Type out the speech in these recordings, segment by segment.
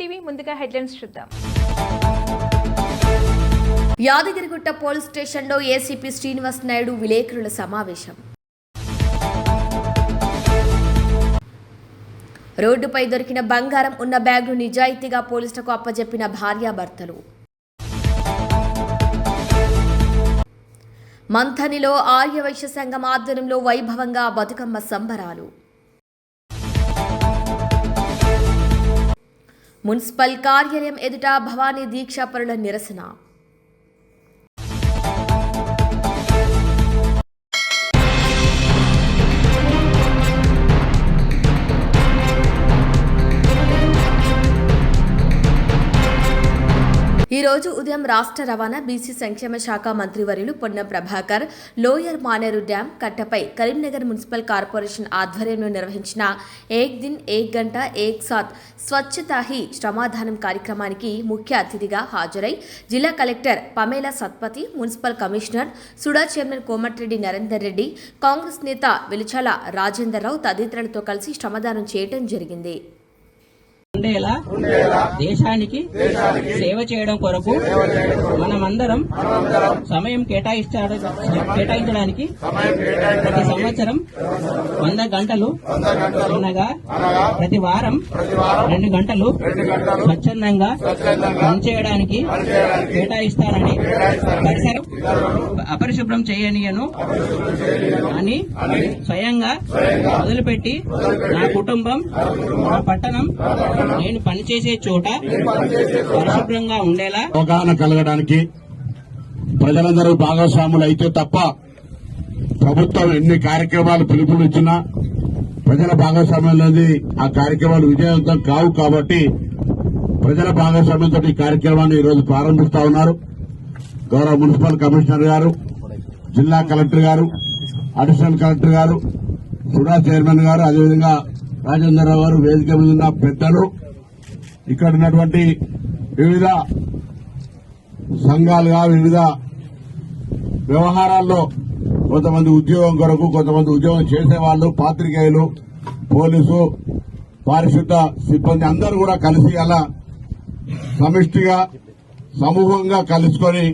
TV ముందుగా headlines చూద్దాం. Yadagirigutta police స్టేషన్లో ఏసీపీ శ్రీనివాస్ నాయుడు విలేకరుల సమావేశం. రోడ్డుపై దొరికిన బంగారం ఉన్న బ్యాగ్ను నిజాయితీగా పోలీసులకు అప్పజెప్పిన భార్యాభర్తలు. మంథనిలో ఆర్యవైశ్య సంఘం ఆధ్వర్యంలో వైభవంగా బతుకమ్మ సంబరాలు. మున్సిపల్ కార్యాలయం ఎదుట భవానీ దీక్షాపరుల నిరసన. ఈరోజు ఉదయం రాష్ట్ర రవాణా బీసీ సంక్షేమ శాఖ మంత్రివర్యులు పొన్నం ప్రభాకర్ లోయర్ మానేరు డ్యాం కట్టపై కరీంనగర్ మున్సిపల్ కార్పొరేషన్ ఆధ్వర్యంలో నిర్వహించిన ఏక్ దిన్ ఏక్ గంట ఏక్ సాత్ స్వచ్ఛతాహి శ్రమాధానం కార్యక్రమానికి ముఖ్య అతిథిగా హాజరై జిల్లా collector Pamela Satpathy municipal commissioner SUDA chairman Komatireddy Narender Reddy Congress నేత వెలిచాల రాజేందర్రావు తదితరులతో కలిసి శ్రమదానం చేయడం జరిగింది. ఉండేలా? దేశానికి సేవ చేయడం కొరకు మనమందరం సమయం కేటాయించడం కేటాయించడానికి ప్రతి సంవత్సరం వంద గంటలు అనగా ప్రతి వారం రెండు గంటలు స్వచ్ఛందంగా పనిచేయడానికి కేటాయిస్తానని పరిసరం అపరిశుభ్రం చేయనీయను అని స్వయంగా మొదలుపెట్టి నా కుటుంబం నా పట్టణం నేను పనిచేసే చోట పరిశుభ్రంగా ఉండేలా అవగాహన కలగడానికి ప్రజలందరూ భాగస్వాములు అయితే తప్ప ప్రభుత్వం ఎన్ని కార్యక్రమాలు పిలుపులు ఇచ్చినా ప్రజల భాగస్వామ్యం అనేది ఆ కార్యక్రమాలు విజయవంతం కావు కాబట్టి ప్రజల భాగస్వామ్యంతో ఈ కార్యక్రమాన్ని ఈరోజు ప్రారంభిస్తా ఉన్నారు. గౌరవ మున్సిపల్ కమిషనర్ గారు జిల్లా కలెక్టర్ గారు అడిషనల్ కలెక్టర్ గారు సుడా చైర్మన్ గారు అదేవిధంగా రాజేంద్రరావు గారు వేదిక మీద ఉన్న పెద్దలు ఇక్కడ ఉన్నటువంటి వివిధ సంఘాలుగా వివిధ వ్యవహారాల్లో కొంతమంది ఉద్యోగం కొరకు కొంతమంది ఉద్యోగం చేసేవాళ్ళు పాత్రికేయులు పోలీసు పారిశుద్ధ సిబ్బంది అందరూ కూడా కలిసి అలా సమిష్టిగా సమూహంగా కలుసుకొని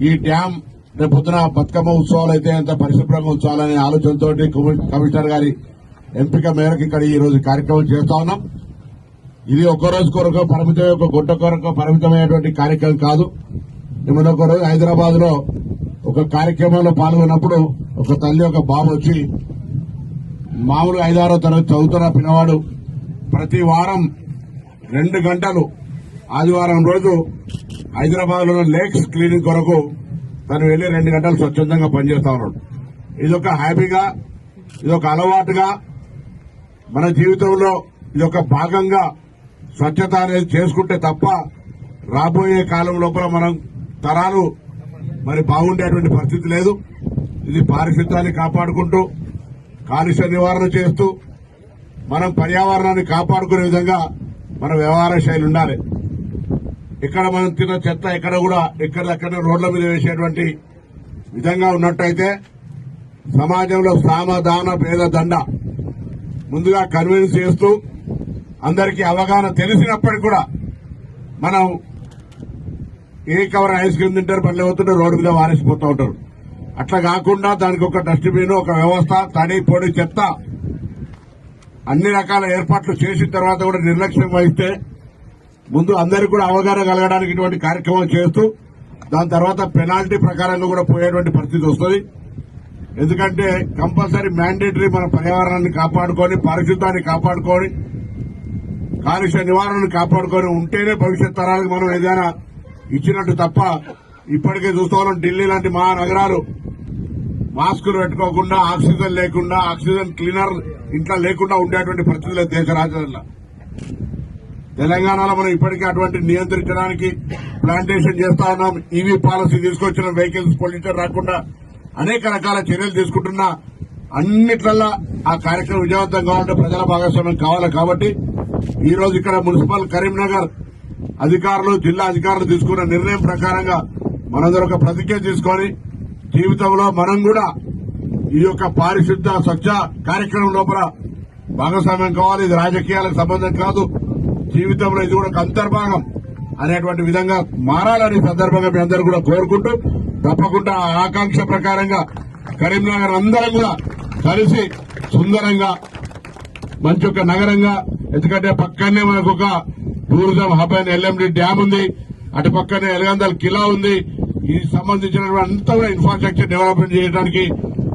ఈ డ్యాం రేపు పొద్దున బతుకమ్మ ఉత్సవాలు అయితే ఎంత పరిశుభ్రంగా ఉంచాలనే ఆలోచనతో కమిషనర్ గారి ఎంపిక మేరకు ఇక్కడ ఈ రోజు కార్యక్రమం చేస్తా ఉన్నాం. ఇది ఒక రోజు కొరకు పరిమితం ఒక గుంట కొరకు పరిమితమైనటువంటి కార్యక్రమం కాదు. నిన్న ఒక రోజు హైదరాబాద్లో ఒక కార్యక్రమంలో పాల్గొన్నప్పుడు ఒక తల్లి ఒక బాబు వచ్చి మామూలు ఐదారో తరగతి చదువుతున్న పిల్లవాడు ప్రతి వారం రెండు గంటలు ఆదివారం రోజు హైదరాబాద్లో లేక్స్ క్లీనింగ్ కొరకు తను వెళ్ళి రెండు గంటలు స్వచ్ఛందంగా పనిచేస్తా ఉన్నాడు. ఇదొక హ్యాపీగా ఇదొక అలవాటుగా మన జీవితంలో ఇది ఒక భాగంగా స్వచ్ఛత అనేది చేసుకుంటే తప్ప రాబోయే కాలం లోపల మనం తరాలు మరి బాగుండేటువంటి పరిస్థితి లేదు. ఇది పారిశుద్ధ్యాన్ని కాపాడుకుంటూ కాలుష్య నివారణ చేస్తూ మనం పర్యావరణాన్ని కాపాడుకునే విధంగా మన వ్యవహార శైలి ఉండాలి. ఇక్కడ మనం తిన్న చెత్త ఎక్కడ కూడా ఎక్కడెక్కడ రోడ్ల మీద వేసేటువంటి విధంగా ఉన్నట్టయితే సమాజంలో సామధాన భేద దండ ముందుగా కన్విన్స్ చేస్తూ అందరికీ అవగాహన తెలిసినప్పటికీ కూడా మనం ఏ కవర్ ఐస్ క్రీమ్ తింటారు పనులు అవుతుంటే రోడ్డు మీద వారేసిపోతూ ఉంటారు. అట్లా కాకుండా దానికి ఒక డస్ట్బిన్ ఒక వ్యవస్థ తడి పొడి చెత్త అన్ని రకాల ఏర్పాట్లు చేసిన తర్వాత కూడా నిర్లక్ష్యం వహిస్తే ముందు అందరికీ కూడా అవగాహన కలగడానికి ఇటువంటి కార్యక్రమం చేస్తూ దాని తర్వాత పెనాల్టీ ప్రకారంగా కూడా పోయేటువంటి పరిస్థితి వస్తుంది. ఎందుకంటే కంపల్సరీ మ్యాండేటరీ మన పర్యావరణాన్ని కాపాడుకొని పారిశుద్ధ్యాన్ని కాపాడుకొని కాలుష్య నివారణను కాపాడుకొని ఉంటేనే భవిష్యత్ తరాలకు మనం ఏదైనా ఇచ్చినట్టు తప్ప ఇప్పటికే చూస్తామన్నాం ఢిల్లీ లాంటి మహానగరాలు. మాస్కులు పెట్టుకోకుండా ఆక్సిజన్ లేకుండా ఆక్సిజన్ క్లీనర్ ఇంట్లో లేకుండా ఉండేటువంటి పరిస్థితులు దేశ రాజధానిలో. తెలంగాణలో మనం ఇప్పటికే అటువంటి నియంత్రించడానికి ప్లాంటేషన్ చేస్తా ఉన్నాం ఈవీ పాలసీ తీసుకొచ్చిన వెహికల్స్ పొల్యూషన్ రాకుండా అనేక రకాల చర్యలు తీసుకుంటున్నా అన్నిట్లల్లా ఆ కార్యక్రమం విజయవంతం కావాలంటే ప్రజల భాగస్వామ్యం కావాలి కాబట్టి ఈ రోజు ఇక్కడ మున్సిపల్ కరీంనగర్ అధికారులు జిల్లా అధికారులు తీసుకున్న నిర్ణయం ప్రకారంగా మనందరూ ఒక ప్రతిజ్ఞ తీసుకొని జీవితంలో మనం కూడా ఈ యొక్క పారిశుద్ధ స్వచ్ఛ కార్యక్రమం లోపల భాగస్వామ్యం కావాలి. ఇది రాజకీయాలకు సంబంధం కాదు. జీవితంలో ఇది కూడా ఒక అంతర్భాగం అనేటువంటి విధంగా మారాలని సందర్భంగా మీ అందరూ కూడా కోరుకుంటూ తప్పకుండా ఆకాంక్ష ప్రకారంగా కరీంనగర్ అందరం కూడా కలిసి సుందరంగా మంచి ఒక నగరంగా ఎందుకంటే పక్కనే మనకు ఒక టూరిజం హబ్ అయిన ఎల్ఎండి డ్యామ్ ఉంది అటు పక్కనే ఎలగందల్ కిలా ఉంది. ఈ సంబంధించినటువంటి అంతా కూడా ఇన్ఫ్రాస్ట్రక్చర్ డెవలప్మెంట్ చేయడానికి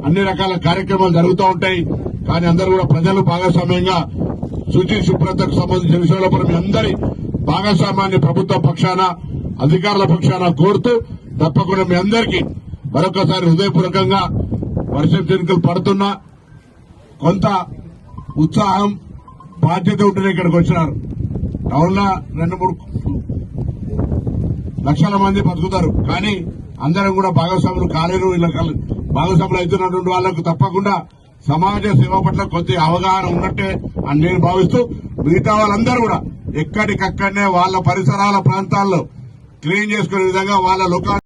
అన్ని రకాల కార్యక్రమాలు జరుగుతూ ఉంటాయి. కానీ అందరూ కూడా ప్రజలు భాగస్వామ్యంగా శుచి శుభ్రతకు సంబంధించిన విషయంలో మీ అందరి భాగస్వామ్యాన్ని ప్రభుత్వ పక్షాన అధికారుల పక్షాన కోరుతూ తప్పకుండా మీ అందరికీ మరొకసారి హృదయపూర్వకంగా వర్షం చినుకులు పడుతున్నా కొంత ఉత్సాహం బాధ్యత ఉంటేనే ఇక్కడికి వచ్చినారు. టౌన్ రెండు మూడు లక్షల మంది బతుకుతారు. కానీ అందరం కూడా భాగస్వాములు కాలేరు ఇలా భాగస్వాములు అవుతున్నటువంటి వాళ్ళకు తప్పకుండా సమాజ సేవ పట్ల కొద్ది అవగాహన ఉన్నట్టే అని నేను భావిస్తూ మిగతా వాళ్ళందరూ కూడా ఎక్కడికక్కడనే వాళ్ళ పరిసరాల ప్రాంతాల్లో క్లీన్ చేసుకునే విధంగా వాళ్ళ లోకా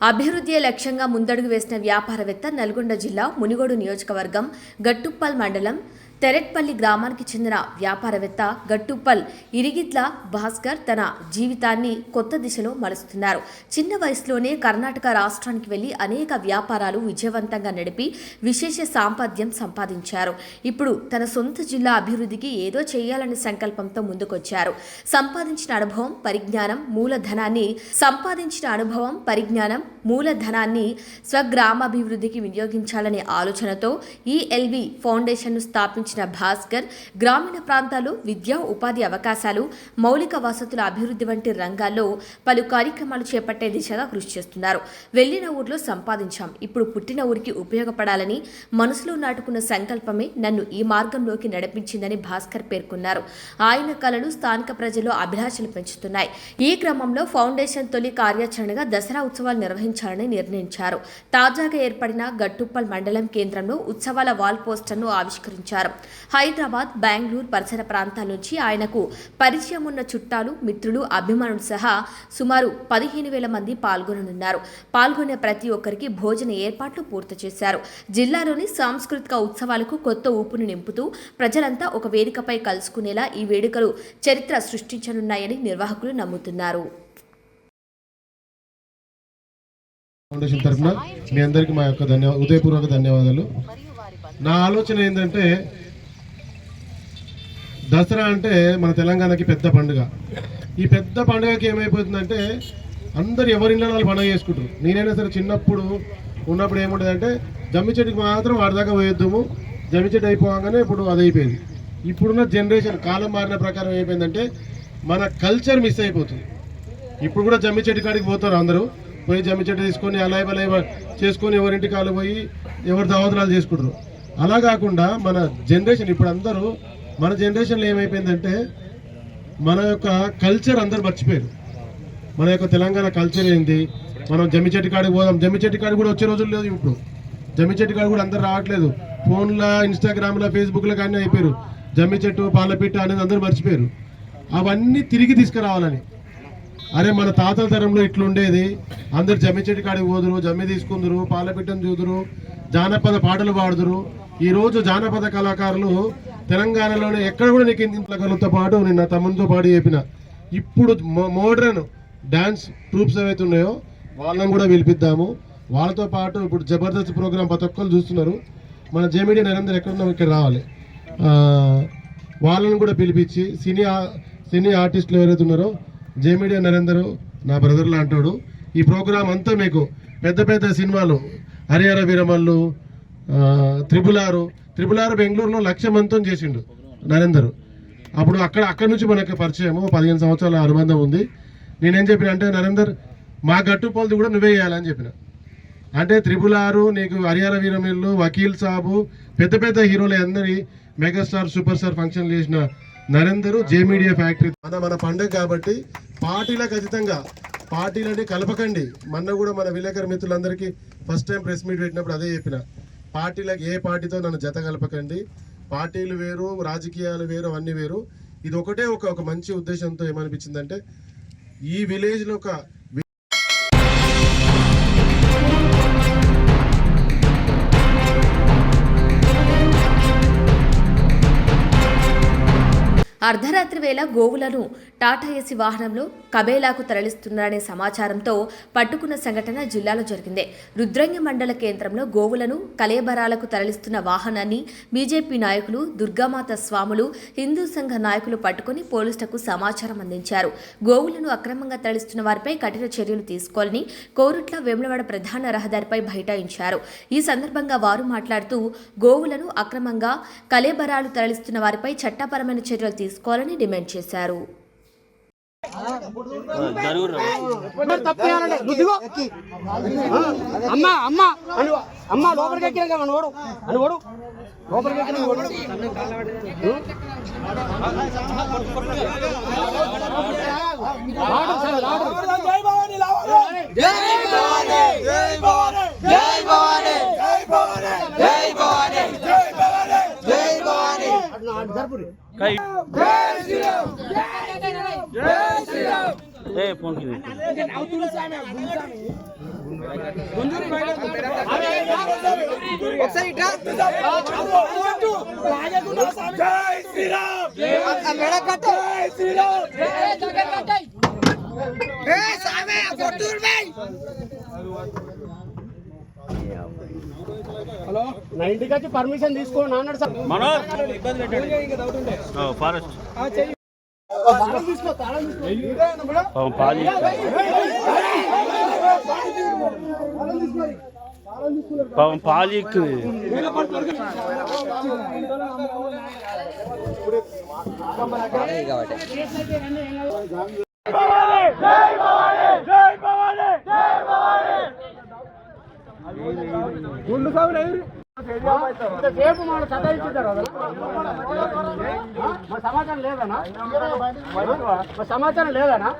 అభివృద్ధియే లక్ష్యంగా ముందడుగు వేసిన వ్యాపారవేత్త నల్గొండ జిల్లా మునిగోడు నియోజకవర్గం గట్టుప్పల్ మండలం తెరెట్పల్లి గ్రామానికి చెందిన వ్యాపారవేత్త గట్టుప్పల్ ఇరిగిట్ల భాస్కర్ తన జీవితాన్ని కొత్త దిశలో మలుస్తున్నారు. చిన్న వయసులోనే కర్ణాటక రాష్ట్రానికి వెళ్ళి అనేక వ్యాపారాలు విజయవంతంగా నడిపి విశేష సాంపద్యం సంపాదించారు. ఇప్పుడు తన సొంత జిల్లా అభివృద్ధికి ఏదో చేయాలనే సంకల్పంతో ముందుకొచ్చారు. సంపాదించిన అనుభవం పరిజ్ఞానం మూలధనాన్ని సంపాదించిన అనుభవం పరిజ్ఞానం మూలధనాన్ని స్వగ్రామాభివృద్ధికి వినియోగించాలనే ఆలోచనతో ఈఎల్వి ఫౌండేషన్ను స్థాపించిన భాస్కర్ గ్రామీణ ప్రాంతాల్లో విద్యా ఉపాధి అవకాశాలు మౌలిక వసతుల అభివృద్ధి వంటి రంగాల్లో పలు కార్యక్రమాలు చేపట్టే దిశగా కృషి చేస్తున్నారు. వెళ్ళిన ఊర్లో సంపాదించాం. ఇప్పుడు పుట్టిన ఊరికి ఉపయోగపడాలని మనసులో నాటుకున్న సంకల్పమే నన్ను ఈ మార్గంలోకి నడిపించిందని భాస్కర్ పేర్కొన్నారు. ఆయన కళలు స్థానిక ప్రజల్లో అభిలాషలు పెంచుతున్నాయి. ఈ క్రమంలో ఫౌండేషన్ తొలి కార్యాచరణగా దసరా ఉత్సవాలు నిర్వహించాలని నిర్ణయించారు. తాజాగా ఏర్పడిన గట్టుప్పల్ మండలం కేంద్రంలో ఉత్సవాల వాల్ పోస్టర్ను ఆవిష్కరించారు. హైదరాబాద్ బెంగళూరు పరిసర ప్రాంతాల నుంచి ఆయనకు పరిచయం ఉన్న చుట్టాలు మిత్రులు అభిమానులు సహా సుమారు పదిహేను వేల మంది పాల్గొననున్నారు. పాల్గొనే ప్రతి ఒక్కరికి భోజన ఏర్పాట్లు పూర్తి చేశారు. జిల్లాలోని సాంస్కృతిక ఉత్సవాలకు కొత్త ఊపును నింపుతూ ప్రజలంతా ఒక వేదికపై కలుసుకునేలా ఈ వేడుకలు చరిత్ర సృష్టించనున్నాయని నిర్వాహకులు నమ్ముతున్నారు. ఫౌండేషన్ తరఫున మీ అందరికీ మా యొక్క ధన్యవా ఉదయపూర్వక ధన్యవాదాలు. నా ఆలోచన ఏంటంటే దసరా అంటే మన తెలంగాణకి పెద్ద పండుగ. ఈ పెద్ద పండుగకి ఏమైపోతుందంటే అందరు ఎవరి వాళ్ళు పండుగ చేసుకుంటారు. నేనైనా సరే చిన్నప్పుడు ఉన్నప్పుడు ఏముండదంటే జమ్మి చెట్టుకి మాత్రం వాడిదాకా పోయొద్దాము. జమ్మి చెట్టు అయిపోగానే ఇప్పుడు అది అయిపోయింది. ఇప్పుడున్న జనరేషన్ కాలం మారిన ప్రకారం అయిపోయిందంటే మన కల్చర్ మిస్ అయిపోతుంది. ఇప్పుడు కూడా జమ్మి చెట్టు కాడికి పోతారు అందరూ. పోయి జమ్మి చెట్టు తీసుకొని అలా బలై చేసుకొని ఎవరింటికి వాళ్ళు పోయి ఎవరి దావతనాలు చేసుకుంటారు. అలా కాకుండా మన జనరేషన్ ఇప్పుడు అందరూ మన జనరేషన్లో ఏమైపోయిందంటే మన యొక్క కల్చర్ అందరు మర్చిపోయారు. మన యొక్క తెలంగాణ కల్చర్ ఏంది? మనం జమ్మి చెట్టు కాడికి పోదాం. జమ్మి చెట్టు కాడికి కూడా వచ్చే రోజులు లేదు ఇప్పుడు. జమ్మి చెట్టు కాడ కూడా అందరు రావట్లేదు. ఫోన్లో ఇన్స్టాగ్రామ్లో ఫేస్బుక్లో కానీ అయిపోయారు. జమ్మి చెట్టు పాలపిట్ట అనేది అందరూ మర్చిపోయారు. అవన్నీ తిరిగి తీసుకురావాలని. అరే మన తాతల తరంలో ఇట్లుండేది. అందరు జమ్మి చెట్టు కాడికి పోదురు జమ్మి తీసుకుందరు పాలపిట్టను చూదురు జానపద పాటలు పాడుదురు. ఈ రోజు జానపద కళాకారులు తెలంగాణలోనే ఎక్కడ కూడా నీకు ఇంత పాటు నేను నా తమ్మునితో పాటు చెప్పిన ఇప్పుడు మోడ్రన్ డ్యాన్స్ ట్రూప్స్ ఏవైతే ఉన్నాయో వాళ్ళని కూడా పిలిపిద్దాము. వాళ్ళతో పాటు ఇప్పుడు జబర్దస్త్ ప్రోగ్రామ్ ప్రతి ఒక్కరు చూస్తున్నారు. మన జేమిడి నరేందర్ ఎక్కడున్నాం ఇక్కడ రావాలి. వాళ్ళని కూడా పిలిపించి సినీ సినీ ఆర్టిస్టులు ఎవరైతే ఉన్నారో జేమిడియా నరేందర్ నా బ్రదర్లు అంటాడు. ఈ ప్రోగ్రాం అంతా మీకు పెద్ద పెద్ద సినిమాలు హరిహర వీరమల్లు త్రిపులారు త్రిపులారు ఆరు బెంగళూరులో లక్ష మందితో చేసిండు నరేందర్. అప్పుడు అక్కడ అక్కడ నుంచి మనకి పరిచయము పదిహేను సంవత్సరాల అనుబంధం ఉంది. నేనేం చెప్పిన అంటే నరేందర్ మా గట్టుపోలది కూడా నువ్వే చేయాలని చెప్పిన. అంటే త్రిపులారు నీకు హరిహర వీరమిల్లు వకీల్ సాబు పెద్ద పెద్ద హీరోలు అందరి మెగాస్టార్ సూపర్ స్టార్ ఫంక్షన్ చేసిన నరేందర్ జే మీడియా ఫ్యాక్టరీ. మన మన పండుగ కాబట్టి పార్టీల ఖచ్చితంగా పార్టీలని కలపకండి. మొన్న కూడా మన విలేకరి మిత్రులందరికీ ఫస్ట్ టైం ప్రెస్ మీట్ పెట్టినప్పుడు అదే చెప్పిన. పార్టీలకు ఏ పార్టీతో నన్ను జత కలపకండి. పార్టీలు వేరు రాజకీయాలు వేరు అవన్నీ వేరు. ఇది ఒకటే ఒక ఒక మంచి ఉద్దేశంతో ఏమనిపించిందంటే ఈ విలేజ్లో ఒక అర్ధరాత్రి వేళ గోవులను టాటా ఏసీ వాహనంలో కబేలాకు తరలిస్తున్నారనే సమాచారంతో పట్టుకున్న సంఘటన జిల్లాలో జరిగింది. రుద్రంగి మండల కేంద్రంలో గోవులను కలేబరాలకు తరలిస్తున్న వాహనాన్ని బీజేపీ నాయకులు దుర్గామాత స్వాములు హిందూ సంఘ నాయకులు పట్టుకుని పోలీసులకు సమాచారం అందించారు. గోవులను అక్రమంగా తరలిస్తున్న వారిపై కఠిన చర్యలు తీసుకోవాలని కోరుట్ల వేములవాడ ప్రధాన రహదారిపై బైఠాయించారు. ఈ సందర్భంగా వారు మాట్లాడుతూ గోవులను అక్రమంగా కలేబరాలు తరలిస్తున్న వారిపై చట్టపరమైన చర్యలు తీసుకోవాలని డిమాండ్ చేశారు. అమ్మ అమ్మా అని లోపలికి అని లోపలికి પૂરી કઈ? જય શ્રી રામ જય શ્રી રામ એ ફોન કીધું. આવતું નથી આમે ગુંજુરી ભાઈ અક્ષય ઈટા આવો ઓટુ લાગે ગુનો સામે જય શ્રી રામ. આ મેળા કાટો જય શ્રી રામ. જય જગત કાટો એ સામે ગોટુર ભાઈ నా ఇంటికి వచ్చి పర్మిషన్ తీసుకోండి అన్నాడు సార్. ఫారెస్ట్. తీసుకో తాళం పాపం పాలు ఎక్కువ ఇంతసేపు మన చదివించారు మా సమాచారం లేదనా మా సమాచారం లేదనా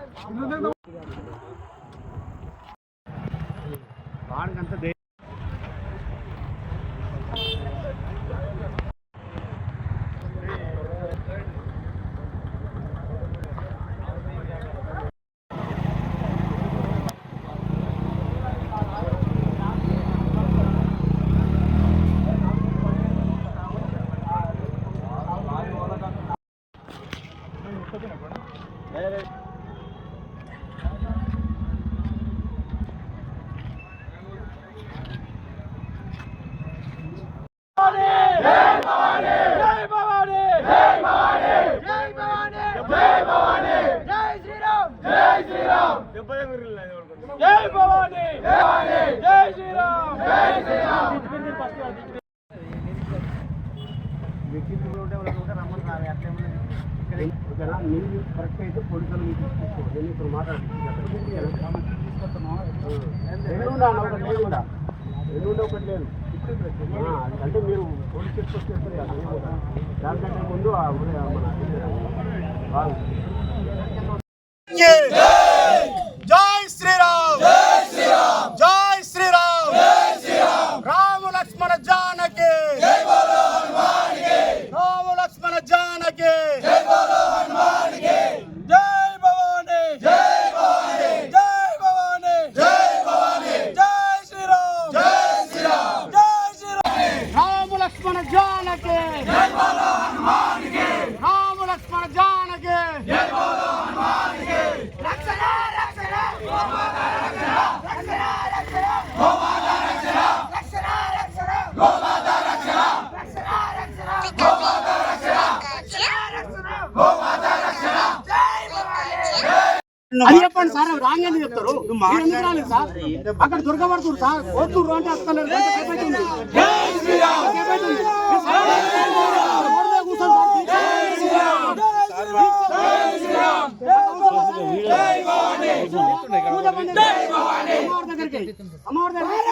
మీరు కరెక్ట్ అయితే పోలీసులు మీకు తీసుకోండి నేను ఇప్పుడు మాట్లాడుతున్నాను ఒకటి లేదు కూడా ఎల్లుండి ఒకటి లేదు. అంటే మీరు పోలీస్ చెక్ దానికంటే ముందు ఆ ఊరే మన వాళ్ళు జై శ్రీరామ్ జై శ్రీరామ్ జై శ్రీరామ్ జై శ్రీరామ్ రామ లక్ష్మణ జానకి జై బోలో హనుమాన్కి రామ లక్ష్మణ జానకి జై బోలో హనుమాన్కి జై భవాని జై భవాని జై భవాని జై భవాని జై శ్రీరామ్ జై శ్రీరామ్ జై శ్రీరామ్ రామ లక్ష్మణ జానకి జై బోలో హనుమాన్కి రామ లక్ష్మణ జానకి జై బోలో హనుమాన్కి రక్షణ రక్షణ గోమాత రక్షణ రక్షణ రక్షణ గోమాత రక్షణ రక్షణ రక్షణ గోమాత రక్షణ రక్షణ రక్షణ గోమాత రక్షణ రక్షణ రక్షణ గోమాత రక్షణ జై భవాని అది చెప్పండి సార్ రాంగ్ అని చెప్తారు? ఎందుకు రాలేదు సార్? అక్కడ దొరకబడుతున్నారు సార్. వస్తున్నారు అంటే అసలు అమ్మవారి దగ్గరికి. అమ్మవారి దగ్గరికి.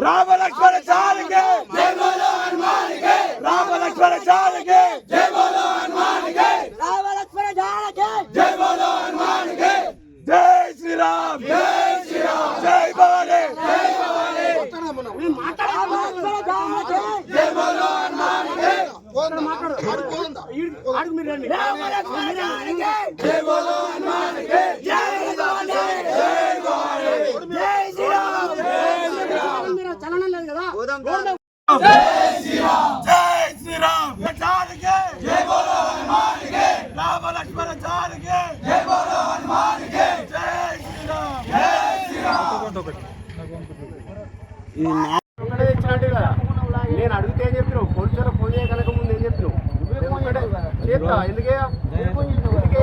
రామ లక్ష్మణ జానకి జై బోలో హనుమాన్కి రామ లక్ష్మణ జానకి జై బోలో హనుమాన్కి రామ లక్ష్మణ జానకి జై బోలో హనుమాన్కి జై శ్రీరామ్! జై శ్రీరామ్ జై భవాని! జై భవాని జై బోలో హనుమాన్కి మాట్లాడు మీరు జై బోలో హనుమాన్కి జై జై శ్రీరామ్ మీరు చలనం లేదు కదా జై శ్రీరామ్ జానకి జై బోలో హనుమాన్కి రామ లక్ష్మణ జానకి జై బోలో హనుమాన్కి జై శ్రీరామ్ జై శ్రీరామ్ ఒక్కడే తెచ్చినట్టే కదా నేను అడిగితే ఏం చెప్పినావు పోలీసులు ఫోన్ చేయగలక ముందు ఏం చెప్పినావు ఒక్కడే చేస్తా ఎందుకే ఎందుకే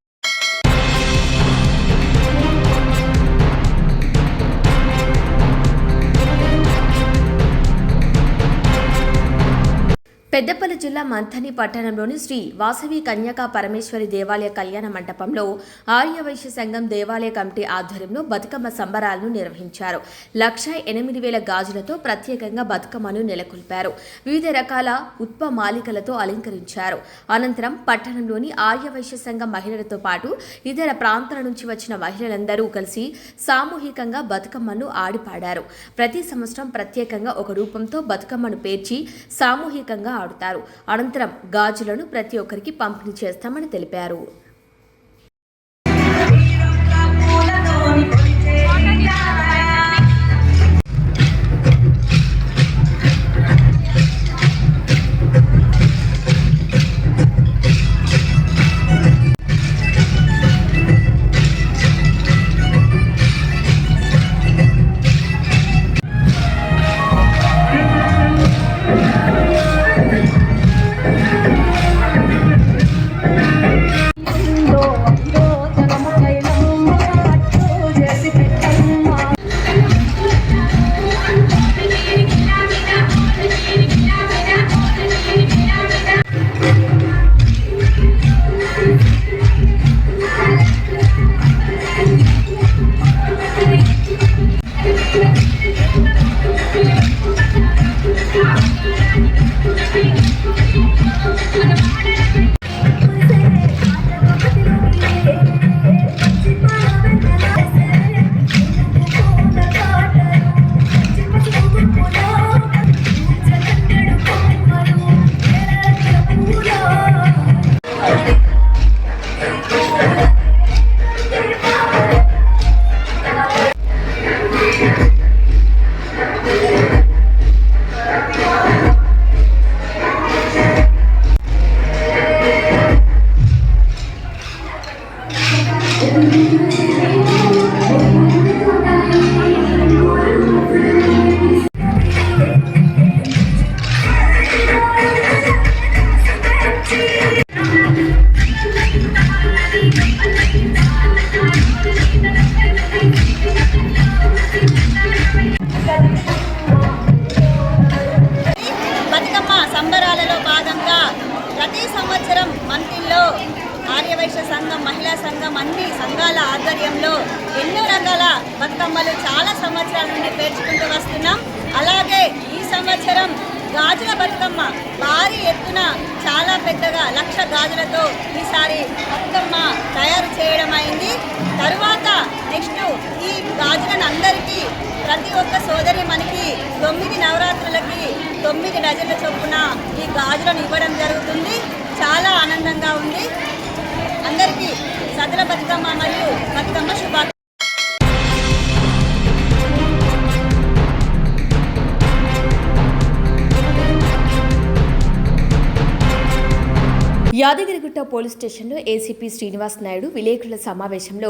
పెద్దపల్లి జిల్లా మంథని పట్టణంలోని శ్రీ వాసవి కన్యకా పరమేశ్వరి దేవాలయ కళ్యాణ మండపంలో ఆర్యవైశ్య సంఘం దేవాలయ కమిటీ ఆధ్వర్యంలో బతుకమ్మ సంబరాలను నిర్వహించారు. లక్ష ఎనిమిది వేల గాజులతో ప్రత్యేకంగా బతుకమ్మను నెలకొల్పారు. వివిధ రకాల ఉత్పమాలికలతో అలంకరించారు. అనంతరం పట్టణంలోని ఆర్యవైశ్య సంఘం మహిళలతో పాటు ఇతర ప్రాంతాల నుంచి వచ్చిన మహిళలందరూ కలిసి సామూహికంగా బతుకమ్మను ఆడిపాడారు. ప్రతి సంవత్సరం ప్రత్యేకంగా ఒక రూపంతో బతుకమ్మను పేర్చి సామూహికంగా ఆడుతారు అనంతరం గాజులను ప్రతి ఒక్కరికి పంపిణీ చేస్తామని తెలిపారు. సంవత్సరం గాజుల బతుకమ్మ భారీ ఎత్తున చాలా పెద్దగా లక్ష గాజులతో ఈసారి బతుకమ్మ తయారు చేయడం అయింది. తరువాత నెక్స్ట్ ఈ గాజులను అందరికీ ప్రతి ఒక్క సోదరి మనకి తొమ్మిది నవరాత్రులకి తొమ్మిది డజన్ల చొప్పున ఈ గాజులను ఇవ్వడం జరుగుతుంది. చాలా ఆనందంగా ఉంది. అందరికీ సదల బతుకమ్మ మరియు బతుకమ్మ శుభాకాంక్షలు. యాదగిరి యాదగిరిగుట్ట పోలీస్ స్టేషన్లో ఏసీపీ శ్రీనివాస్ నాయుడు విలేకరుల సమావేశంలో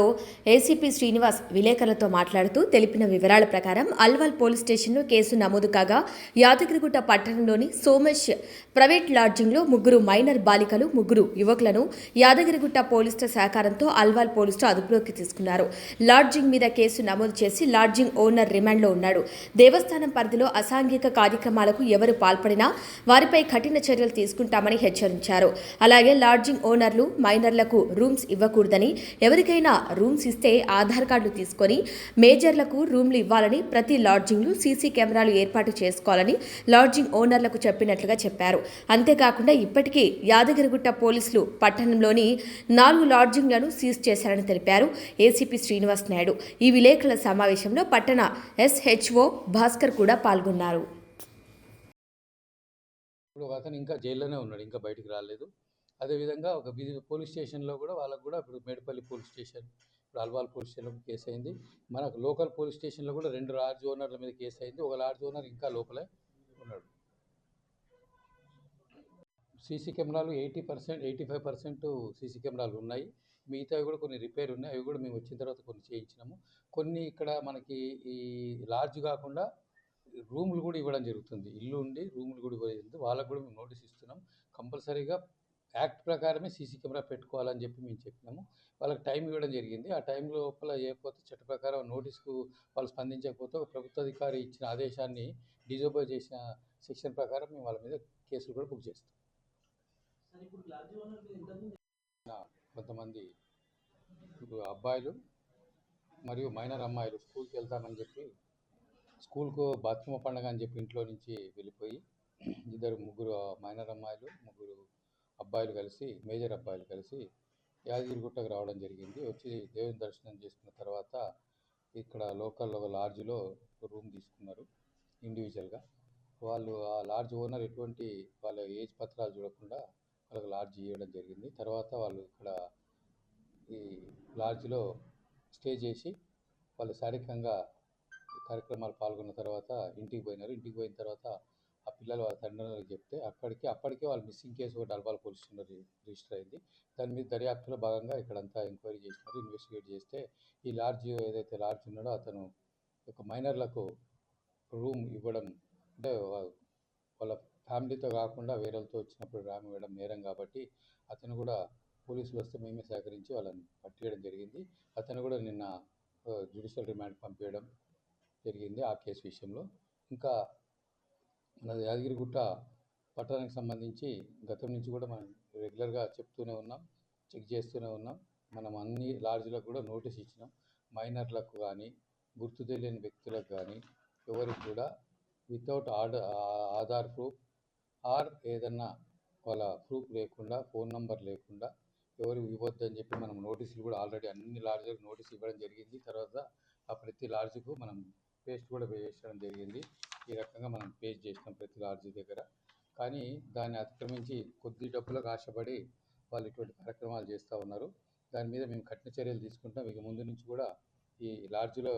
ఏసీపీ శ్రీనివాస్ విలేకరులతో మాట్లాడుతూ తెలిపిన వివరాల ప్రకారం అల్వాల్ పోలీస్ స్టేషన్లో కేసు నమోదు కాగా యాదగిరిగుట్ట పట్టణంలోని సోమేష్ ప్రైవేట్ లాడ్జింగ్లో ముగ్గురు మైనర్ బాలికలు ముగ్గురు యువకులను యాదగిరిగుట్ట పోలీసుల సహకారంతో అల్వాల్ పోలీసులు అదుపులోకి తీసుకున్నారు. లాడ్జింగ్ మీద కేసు నమోదు చేసి లాడ్జింగ్ ఓనర్ రిమాండ్లో ఉన్నాడు. దేవస్థానం పరిధిలో అసాంఘిక కార్యక్రమాలకు ఎవరు పాల్పడినా వారిపై కఠిన చర్యలు తీసుకుంటామని హెచ్చరించారు. అలాగే లాడ్జింగ్ లాడ్జింగ్ ఓనర్లు మైనర్లకు రూమ్స్ ఇవ్వకూడదని ఎవరికైనా రూమ్స్ ఇస్తే ఆధార్ కార్డులు తీసుకొని మేజర్లకు రూమ్లు ఇవ్వాలని ప్రతి లాడ్జింగ్లు సీసీ కెమెరాలు ఏర్పాటు చేసుకోవాలని లాడ్జింగ్ ఓనర్లకు చెప్పినట్లుగా చెప్పారు. అంతేకాకుండా ఇప్పటికీ యాదగిరిగుట్ట పోలీసులు పట్టణంలోని నాలుగు లాడ్జింగ్లను సీజ్ చేశారని తెలిపారు ఏసీపీ శ్రీనివాస్ నాయుడు. ఈ విలేకరుల సమావేశంలో పట్టణ ఎస్హెచ్ఓ భాస్కర్ కూడా పాల్గొన్నారు. ఇప్పుడు అతను ఇంకా జైల్లోనే ఉన్నాడు ఇంకా బయటికి రాలేదు. అదేవిధంగా ఒక బిజీ పోలీస్ స్టేషన్లో కూడా వాళ్ళకు కూడా ఇప్పుడు మేడిపల్లి పోలీస్ స్టేషన్ ఇప్పుడు అల్వాల్ పోలీస్ స్టేషన్లో కేసు అయింది మనకు లోకల్ పోలీస్ స్టేషన్లో కూడా రెండు లాడ్జ్ ఓనర్ల మీద కేసు అయింది ఒక లాడ్జ్ ఓనర్ ఇంకా లోపలే ఉన్నాడు. సీసీ కెమెరాలు eighty percent eighty five percent CC కెమెరాలు ఉన్నాయి. మిగతావి కూడా కొన్ని రిపేర్ ఉన్నాయి. అవి కూడా మేము వచ్చిన తర్వాత కొన్ని చేయించినాము. కొన్ని ఇక్కడ మనకి ఈ లార్జ్ కాకుండా రూములు కూడా ఇవ్వడం జరుగుతుంది. ఇల్లు ఉండి రూములు కూడా ఇవ్వలేదు వాళ్ళకు కూడా మేము నోటీస్ ఇస్తున్నాం. కంపల్సరీగా యాక్ట్ ప్రకారమే సీసీ కెమెరా పెట్టుకోవాలని చెప్పి మేము చెప్పినాము. వాళ్ళకి టైం ఇవ్వడం జరిగింది. ఆ టైం లోపల చేయకపోతే చట్ట ప్రకారం నోటీస్కు వాళ్ళు స్పందించకపోతే ఒక ప్రభుత్వ అధికారి ఇచ్చిన ఆదేశాన్ని డిజోబై చేసిన సెక్షన్ ప్రకారం మేము వాళ్ళ మీద కేసులు కూడా బుక్ చేస్తాం. కొంతమంది ఇప్పుడు అబ్బాయిలు మరియు మైనర్ అమ్మాయిలు స్కూల్కి వెళ్తామని చెప్పి స్కూల్కు బతుకమ్మ పండగ అని చెప్పి ఇంట్లో నుంచి వెళ్ళిపోయి ఇద్దరు ముగ్గురు మైనర్ అమ్మాయిలు ముగ్గురు అబ్బాయిలు కలిసి మేజర్ అబ్బాయిలు కలిసి యాదగిరిగుట్టకు రావడం జరిగింది. వచ్చి దేవుని దర్శనం చేసుకున్న తర్వాత ఇక్కడ లోకల్లో ఒక లాడ్జ్లో రూమ్ తీసుకున్నారు ఇండివిజువల్గా. వాళ్ళు ఆ లాడ్జ్ ఓనర్ ఎటువంటి వాళ్ళ ఏజ్ పత్రాలు చూడకుండా వాళ్ళకి లాడ్జ్ ఇవ్వడం జరిగింది. తర్వాత వాళ్ళు ఇక్కడ ఈ లాడ్జ్లో స్టే చేసి వాళ్ళు శారీరకంగా కార్యక్రమాలు పాల్గొన్న తర్వాత ఇంటికి పోయినారు. ఇంటికి పోయిన తర్వాత ఆ పిల్లలు వాళ్ళ తండ్రులకు చెప్తే అక్కడికి అప్పటికే వాళ్ళు మిస్సింగ్ కేసు ఒకటి అల్వాల్ పోలీస్ రిజిస్టర్ అయింది. దాని మీద దర్యాప్తులో భాగంగా ఇక్కడంతా ఎంక్వైరీ చేసినారు. ఇన్వెస్టిగేట్ చేస్తే ఈ లార్జ్ ఏదైతే లార్జ్ ఉన్నాడో అతను ఒక మైనర్లకు రూమ్ ఇవ్వడం అంటే వాళ్ళ ఫ్యామిలీతో కాకుండా వేరేతో వచ్చినప్పుడు రామ్ ఇవ్వడం నేరం కాబట్టి అతను కూడా పోలీసులు వస్తే మేమే సహకరించి వాళ్ళని పట్టేయడం జరిగింది. అతను కూడా నిన్న జ్యుడిషియల్ రిమాండ్ పంపించడం జరిగింది ఆ కేసు విషయంలో. ఇంకా మన యాదగిరిగుట్ట పట్టణానికి సంబంధించి గతం నుంచి కూడా మనం రెగ్యులర్గా చెప్తూనే ఉన్నాం చెక్ చేస్తూనే ఉన్నాం. మనం అన్ని లాడ్జ్లకు కూడా నోటీస్ ఇచ్చినాం. మైనర్లకు కానీ గుర్తు తెలియని వ్యక్తులకు కానీ ఎవరికి కూడా without order Aadhaar proof or ఏదన్నా వాళ్ళ ప్రూఫ్ లేకుండా ఫోన్ నంబర్ లేకుండా ఎవరు ఇవ్వద్దని చెప్పి మనం నోటీసులు కూడా ఆల్రెడీ అన్ని లాడ్జ్లకు నోటీస్ ఇవ్వడం జరిగింది. తర్వాత ఆ ప్రతి లాడ్జ్కు మనం పేస్ట్ కూడా వేయడం జరిగింది. ఈ రకంగా మనం పేస్ట్ చేసినాం ప్రతి లాడ్జీ దగ్గర. కానీ దాన్ని అతిక్రమించి కొద్ది డబ్బులకు ఆశపడి వాళ్ళు ఇటువంటి కార్యక్రమాలు చేస్తూ ఉన్నారు. దాని మీద మేము కఠిన చర్యలు తీసుకుంటాం. ఇక ముందు నుంచి కూడా ఈ లాడ్జ్లో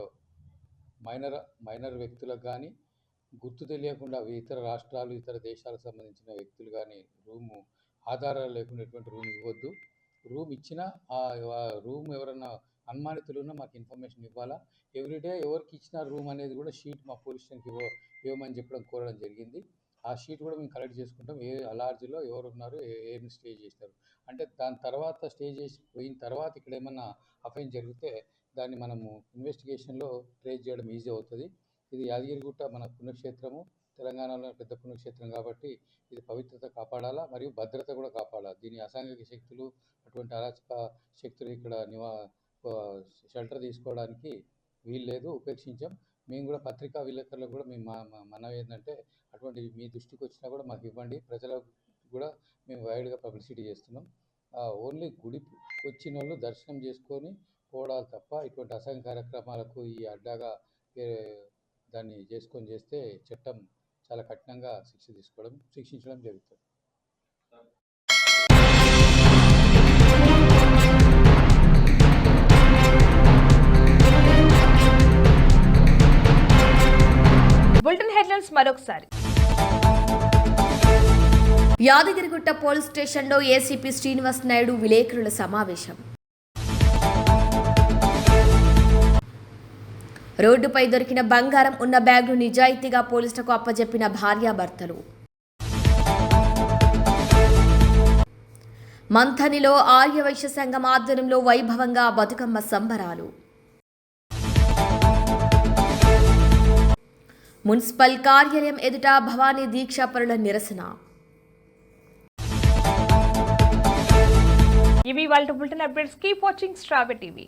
మైనర్ మైనర్ వ్యక్తులకు కానీ గుర్తు తెలియకుండా ఇతర రాష్ట్రాలు ఇతర దేశాలకు సంబంధించిన వ్యక్తులు కానీ రూము ఆధారాలు లేకుండా ఎటువంటి రూమ్ ఇవ్వద్దు. రూమ్ ఇచ్చినా ఆ రూమ్ ఎవరన్నా అనుమానితులున్నా మాకు ఇన్ఫర్మేషన్ ఇవ్వాలా? ఎవ్రీడే ఎవరికి ఇచ్చిన రూమ్ అనేది కూడా షీట్ మా పోలీస్ స్టేషన్కి ఇవ్వ ఇవ్వమని చెప్పడం కోరడం జరిగింది. ఆ షీట్ కూడా మేము కలెక్ట్ చేసుకుంటాం. ఏ అలార్జీలో ఎవరు ఉన్నారు ఏమి స్టే చేశారు అంటే దాని తర్వాత స్టే చేసి పోయిన తర్వాత ఇక్కడ ఏమన్నా అఫైన్ జరిగితే దాన్ని మనము ఇన్వెస్టిగేషన్లో ట్రేస్ చేయడం ఈజీ అవుతుంది. ఇది యాదగిరిగుట్ట మన పుణ్యక్షేత్రము. తెలంగాణలో పెద్ద పుణ్యక్షేత్రం కాబట్టి ఇది పవిత్రత కాపాడాలా? మరియు భద్రత కూడా కాపాడాలి? దీని అసాంఘిక శక్తులు అటువంటి అరాచక శక్తులు ఇక్కడ నివా షెల్టర్ తీసుకోవడానికి వీలు లేదు ఉపేక్షించాం. మేము కూడా పత్రికా విలేకరులకు కూడా మేము మా మా- ఏంటంటే అటువంటి మీ దృష్టికి వచ్చినా కూడా మాకు ఇవ్వండి. ప్రజలకు కూడా మేము వైడ్గా పబ్లిసిటీ చేస్తున్నాం. ఓన్లీ గుడికి వచ్చిన వాళ్ళు దర్శనం చేసుకొని పోవడాలు తప్ప ఇటువంటి అసంఘ కార్యక్రమాలకు ఈ అడ్డాగా దాన్ని చేసుకొని చేస్తే చట్టం చాలా కఠినంగా శిక్ష తీసుకోవడం శిక్షించడం జరుగుతుంది. బులెటిన్ హెడ్లైన్స్ మరొకసారి. యాదగిరిగుట్ట పోలీస్ స్టేషన్లో ఏసీపీ శ్రీనివాస్ నాయుడు విలేకరుల సమావేశం. రోడ్డుపై దొరికిన బంగారం ఉన్న బ్యాగ్ను నిజాయితీగా పోలీసులకు అప్పజెప్పిన భార్యాభర్తలు. మంథనిలో ఆర్యవైశ్య సంఘం ఆధ్వర్యంలో వైభవంగా బతుకమ్మ సంబరాలు. మున్సిపల్ కార్యాలయం ఎదుట భవానీ దీక్షాపరుల నిరసన. ఇవి వాళ్ళ బులెటిన్ అప్డేట్స్. కీప్ వాచింగ్ స్ట్రాబె టీవీ.